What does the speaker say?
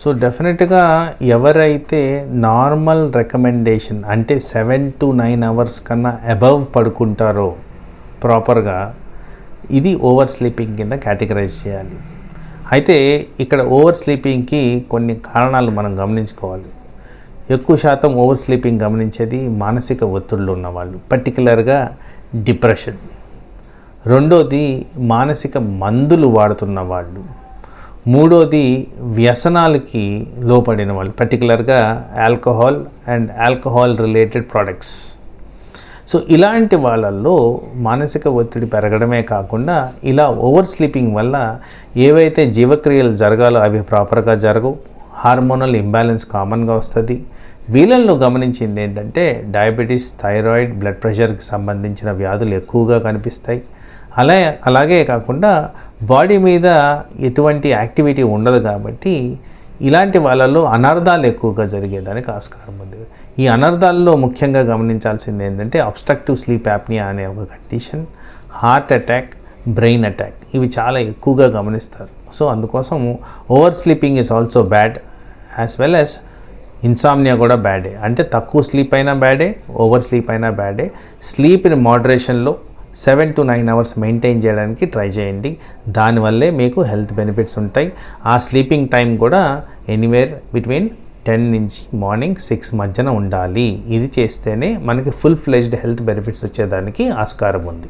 So డెఫినెట్గా ఎవరైతే normal recommendation అంటే సెవెన్ టు నైన్ అవర్స్ కన్నా అబవ్ పడుకుంటారో ప్రాపర్గా ఇది ఓవర్ స్లీపింగ్ కింద కేటగరైజ్ చేయాలి. అయితే ఇక్కడ ఓవర్ స్లీపింగ్కి కొన్ని కారణాలు మనం గమనించుకోవాలి. ఎక్కువ శాతం ఓవర్ స్లీపింగ్ గమనించేది మానసిక ఒత్తిళ్ళు ఉన్నవాళ్ళు పర్టికులర్గా డిప్రెషన్ రెండోది మానసిక మందులు వాడుతున్న వాళ్ళు. మూడోది వ్యసనాలకి లోపడిన వాళ్ళు పర్టికులర్గా alcohol and alcohol related products so ఇలాంటి వాళ్ళల్లో మానసిక ఒత్తిడి పెరగడమే కాకుండా ఇలా ఓవర్ స్లీపింగ్ వల్ల ఏవైతే జీవక్రియలు జరగాలో అవి ప్రాపర్గా జరగవు. హార్మోనల్ ఇంబ్యాలెన్స్ కామన్గా వస్తుంది. వీళ్ళల్లో గమనించింది ఏంటంటే డయాబెటీస్ థైరాయిడ్ బ్లడ్ ప్రెషర్కి సంబంధించిన వ్యాధులు ఎక్కువగా కనిపిస్తాయి. అలా అలాగే కాకుండా బాడీ మీద ఎటువంటి యాక్టివిటీ ఉండదు కాబట్టి ఇలాంటి వాళ్ళలో అనర్థాలు ఎక్కువగా జరిగేదానికి ఆస్కారం ఉంది. ఈ అనర్థాల్లో ముఖ్యంగా గమనించాల్సింది ఏంటంటే అబ్స్ట్రక్టివ్ స్లీప్ యాప్నియా అనే ఒక condition heart attack brain attack ఇవి చాలా ఎక్కువగా గమనిస్తారు. సో అందుకోసం oversleeping is also bad as well as insomnia కూడా బ్యాడే అంటే తక్కువ స్లీప్ అయినా బ్యాడే ఓవర్ స్లీప్ అయినా బ్యాడే sleep in మోడరేషన్లో seven to nine hours maintain చేయడానికి ట్రై చేయండి. దానివల్లే మీకు హెల్త్ బెనిఫిట్స్ ఉంటాయి. ఆ స్లీపింగ్ టైం కూడా ఎనీవేర్ బిట్వీన్ టెన్ నుంచి మార్నింగ్ సిక్స్ మధ్యన ఉండాలి. ఇది చేస్తేనే మనకి ఫుల్ ఫ్లెజ్డ్ హెల్త్ బెనిఫిట్స్ వచ్చేదానికి ఆస్కారం ఉంది.